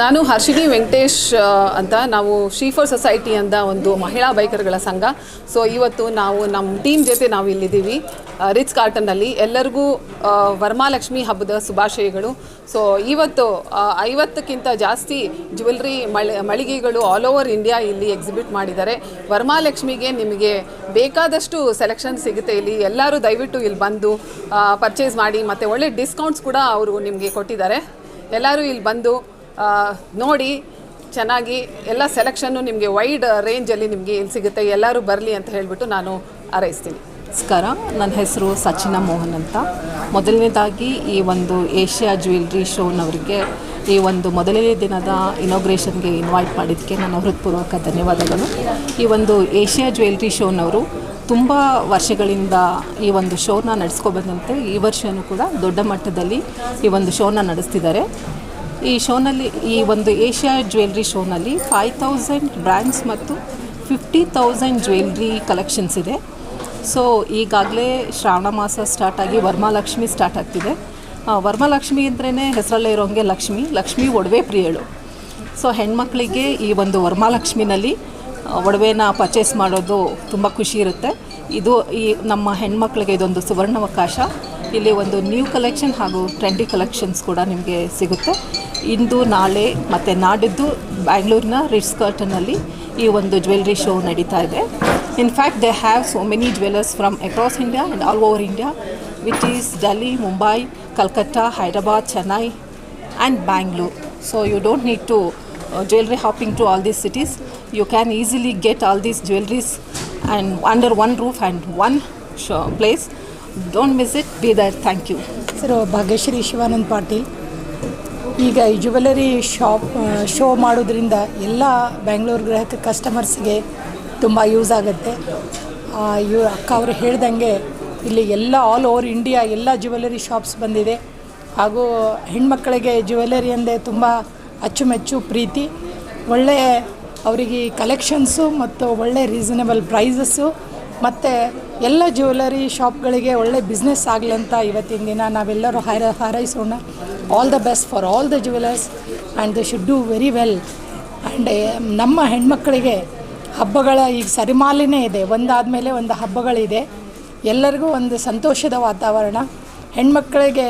ನಾನು ಹರ್ಷಿಣಿ ವೆಂಕಟೇಶ್ ಅಂತ ನಾವು ಶೀಫರ್ ಸೊಸೈಟಿ ಅಂತ ಒಂದು ಮಹಿಳಾ ಬೈಕರ್ಗಳ ಸಂಘ. ಸೊ ಇವತ್ತು ನಾವು ನಮ್ಮ ಟೀಮ್ ಜೊತೆ ನಾವು ಇಲ್ಲಿದ್ದೀವಿ. ರಿಚ್ ಕಾರ್ಟನ್ನಲ್ಲಿ ಎಲ್ಲರಿಗೂ ವರ್ಮಾಲಕ್ಷ್ಮಿ ಹಬ್ಬದ ಶುಭಾಶಯಗಳು. ಸೊ ಇವತ್ತು ಐವತ್ತಕ್ಕಿಂತ ಜಾಸ್ತಿ ಜ್ಯುವೆಲ್ರಿ ಮಳಿ, ಮಳಿಗೆಗಳು ಆಲ್ ಓವರ್ ಇಂಡಿಯಾ ಇಲ್ಲಿ ಎಕ್ಸಿಬಿಟ್ ಮಾಡಿದ್ದಾರೆ. ವರ್ಮಾಲಕ್ಷ್ಮಿಗೆ ನಿಮಗೆ ಬೇಕಾದಷ್ಟು ಸೆಲೆಕ್ಷನ್ ಸಿಗುತ್ತೆ ಇಲ್ಲಿ. ಎಲ್ಲರೂ ದಯವಿಟ್ಟು ಇಲ್ಲಿ ಬಂದು ಪರ್ಚೇಸ್ ಮಾಡಿ, ಮತ್ತು ಒಳ್ಳೆ ಡಿಸ್ಕೌಂಟ್ಸ್ ಕೂಡ ಅವರು ನಿಮಗೆ ಕೊಟ್ಟಿದ್ದಾರೆ. ಎಲ್ಲರೂ ಇಲ್ಲಿ ಬಂದು ನೋಡಿ, ಚೆನ್ನಾಗಿ ಎಲ್ಲ ಸೆಲೆಕ್ಷನ್ನು ನಿಮಗೆ ವೈಡ್ ರೇಂಜಲ್ಲಿ ನಿಮಗೆ ಇಲ್ಲಿ ಸಿಗುತ್ತೆ. ಎಲ್ಲರೂ ಬರಲಿ ಅಂತ ಹೇಳಿಬಿಟ್ಟು ನಾನು ಹಾರೈಸ್ತೀನಿ. ನಮಸ್ಕಾರ, ನನ್ನ ಹೆಸರು ಸಚಿನ ಮೋಹನ್ ಅಂತ. ಮೊದಲನೇದಾಗಿ ಈ ಒಂದು ಏಷ್ಯಾ ಜ್ಯುವೆಲ್ರಿ ಶೋನವರಿಗೆ ಈ ಒಂದು ಮೊದಲನೇ ದಿನದ ಇನಾಗ್ರೇಷನ್ಗೆ ಇನ್ವೈಟ್ ಮಾಡಿದ್ದಕ್ಕೆ ನನ್ನ ಹೃತ್ಪೂರ್ವಕ ಧನ್ಯವಾದಗಳು. ಈ ಒಂದು ಏಷ್ಯಾ ಜ್ಯುವೆಲ್ರಿ ಶೋನವರು ತುಂಬ ವರ್ಷಗಳಿಂದ ಈ ಒಂದು ಶೋನ ನಡೆಸ್ಕೊಬಂದಂತೆ ಈ ವರ್ಷವೂ ಕೂಡ ದೊಡ್ಡ ಮಟ್ಟದಲ್ಲಿ ಈ ಒಂದು ಶೋನ ನಡೆಸ್ತಿದ್ದಾರೆ. ಈ ಶೋನಲ್ಲಿ, ಈ ಒಂದು ಏಷ್ಯಾ ಜ್ಯುವೆಲ್ರಿ ಶೋನಲ್ಲಿ ಫೈವ್ ತೌಸಂಡ್ ಬ್ರ್ಯಾಂಡ್ಸ್ ಮತ್ತು ಫಿಫ್ಟಿ ತೌಸಂಡ್ ಜ್ಯುವೆಲ್ರಿ ಕಲೆಕ್ಷನ್ಸ್ ಇದೆ. ಸೊ ಈಗಾಗಲೇ ಶ್ರಾವಣ ಮಾಸ ಸ್ಟಾರ್ಟ್ ಆಗಿ ವರ್ಮಾಲಕ್ಷ್ಮಿ ಸ್ಟಾರ್ಟ್ ಆಗ್ತಿದೆ. ವರ್ಮಾಲಕ್ಷ್ಮಿ ಅಂದ್ರೇ ಹೆಸರಲ್ಲೇ ಇರೋಂಗೆ ಲಕ್ಷ್ಮಿ ಲಕ್ಷ್ಮಿ ಒಡವೆ ಪ್ರಿಯಳು. ಸೊ ಹೆಣ್ಮಕ್ಳಿಗೆ ಈ ಒಂದು ವರ್ಮಾಲಕ್ಷ್ಮಿನಲ್ಲಿ ಒಡವೆನ ಪರ್ಚೇಸ್ ಮಾಡೋದು ತುಂಬ ಖುಷಿ ಇರುತ್ತೆ. ಇದು ಈ ನಮ್ಮ ಹೆಣ್ಮಕ್ಳಿಗೆ ಇದೊಂದು ಸುವರ್ಣಾವಕಾಶ. ಇಲ್ಲಿ ಒಂದು ನ್ಯೂ ಕಲೆಕ್ಷನ್ ಹಾಗೂ ಟ್ರೆಂಡಿ ಕಲೆಕ್ಷನ್ಸ್ ಕೂಡ ನಿಮಗೆ ಸಿಗುತ್ತೆ ಇಂದು, ನಾಳೆ ಮತ್ತು ನಾಡಿದ್ದು ಬ್ಯಾಂಗ್ಳೂರಿನ ರಿಟ್ಸ್ ಕರ್ಟನಲ್ಲಿ ಈ ಒಂದು ಜ್ಯುವೆಲ್ರಿ ಶೋ ನಡೀತಾ ಇದೆ in fact they have so many jewellers from across India and all over India which is Delhi Mumbai Calcutta Hyderabad Chennai and Bangalore so you don't need to jewellery jewelry hopping to all these cities. You can easily get all these jewelries and under one roof and one place. Don't miss it be there thank you sir Bhagyashree Shivanand Patil ಈಗ ಈ jewellery shop show ಮಾಡೋದ್ರಿಂದ ಎಲ್ಲ ಬೆಂಗಳೂರು ಗ್ರಾಹಕ ಕಸ್ಟಮರ್ಸ್ಗೆ ತುಂಬ use ಆಗುತ್ತೆ. ಇವ್ ಅಕ್ಕ ಅವರು ಹೇಳ್ದಂಗೆ ಇಲ್ಲಿ ಎಲ್ಲ ಆಲ್ ಓವರ್ ಇಂಡಿಯಾ ಎಲ್ಲ ಜ್ಯುವೆಲರಿ ಶಾಪ್ಸ್ ಬಂದಿದೆ. ಹಾಗೂ ಹೆಣ್ಮಕ್ಕಳಿಗೆ ಜ್ಯುವೆಲರಿ ಅಂದೇ ತುಂಬ ಅಚ್ಚುಮೆಚ್ಚು, ಪ್ರೀತಿ. ಒಳ್ಳೆಯ ಅವರಿಗೆ ಕಲೆಕ್ಷನ್ಸು ಮತ್ತು ಒಳ್ಳೆ ರೀಸನಬಲ್ ಪ್ರೈಸಸ್ಸು ಮತ್ತು ಎಲ್ಲ ಜ್ಯುವೆಲರಿ ಶಾಪ್ಗಳಿಗೆ ಒಳ್ಳೆ ಬಿಸ್ನೆಸ್ ಆಗಲಿ ಅಂತ ಇವತ್ತಿನ ದಿನ ನಾವೆಲ್ಲರೂ ಹಾರ, ಹಾರೈಸೋಣ. All the best for all the jewellers and they should do very well and ನಮ್ಮ ಹೆಣ್ಮಕ್ಕಳಿಗೆ ಹಬ್ಬಗಳ ಈಗ ಸರಿಮಾಲಿನೇ ಇದೆ. ಒಂದಾದ ಮೇಲೆ ಒಂದು ಹಬ್ಬಗಳಿದೆ. ಎಲ್ಲರಿಗೂ ಒಂದು ಸಂತೋಷದ ವಾತಾವರಣ. ಹೆಣ್ಮಕ್ಕಳಿಗೆ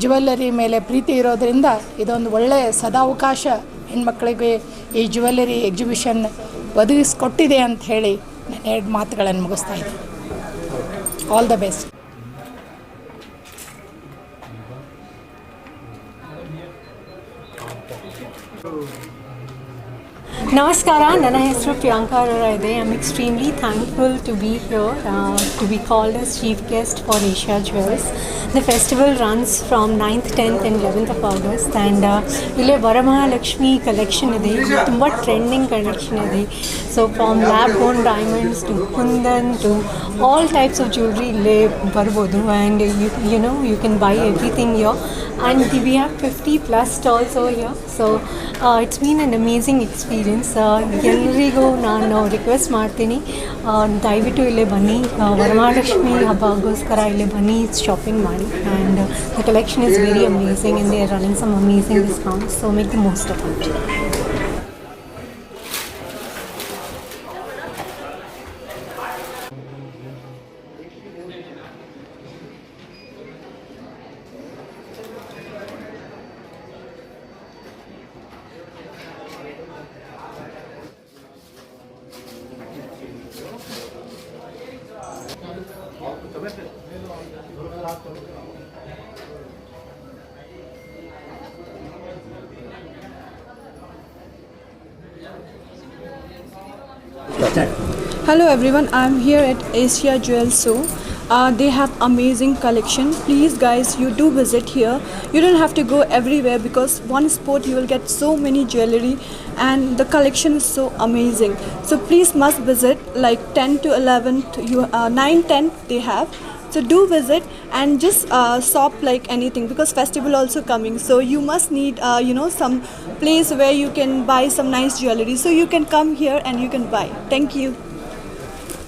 ಜ್ಯುವೆಲ್ಲರಿ ಮೇಲೆ ಪ್ರೀತಿ ಇರೋದರಿಂದ ಇದೊಂದು ಒಳ್ಳೆಯ ಸದಾವಕಾಶ ಹೆಣ್ಮಕ್ಕಳಿಗೆ ಈ ಜ್ಯುವೆಲ್ಲರಿ ಎಕ್ಸಿಬಿಷನ್ ಒದಗಿಸ್ಕೊಟ್ಟಿದೆ ಅಂತ ಹೇಳಿ ಎರಡು ಮಾತುಗಳನ್ನು ಮುಗಿಸ್ತಾ ಇದ್ದೀನಿ ಆಲ್ ದ ಬೆಸ್ಟ್ ನಮಸ್ಕಾರ ನನ್ನ ಹೆಸರು ಪ್ರಿಯಾಂಕಾ ಅರೋರಾ ಇದೆ. I am extremely thankful to be here to be called as chief guest for Asia jewels the festival runs from ninth tenth and eleventh of August and ಇಲ್ಲೇ ವರಮಹಾಲಕ್ಷ್ಮಿ ಕಲೆಕ್ಷನ್ ಇದೆ. ತುಂಬ trending collection ಇದೆ. So from lab bone diamonds to kundan to all types of jewellery ಇಲ್ಲೇ ಬರ್ಬೋದು. And you you know you can buy everything yo and we have fifty plus stalls over here so it's been an amazing experience ಎಲ್ಲರಿಗೂ ನಾನು request ಮಾಡ್ತೀನಿ. ದಯವಿಟ್ಟು ಇಲ್ಲೇ ಬನ್ನಿ. ವರಮಹಾಲಕ್ಷ್ಮಿ ಹಬ್ಬಗೋಸ್ಕರ ಇಲ್ಲೇ ಬನ್ನಿ ಶಾಪಿಂಗ್ ಮಾಡಿ. And the collection is very amazing in they running some amazing discount so make the most of it Hello everyone, I'm here at Asia Jewel Show. Uh, they have amazing collection. Please guys, you do visit here. You don't have to go everywhere because one spot you will get so many jewelry and the collection is so amazing. So please must visit like 10 to 11, to you, uh, 9, 10 they have So do visit and just uh, shop like anything because festival also coming. So you must need uh, you know some place where you can buy some nice jewelry. So you can come here and you can buy. Thank you.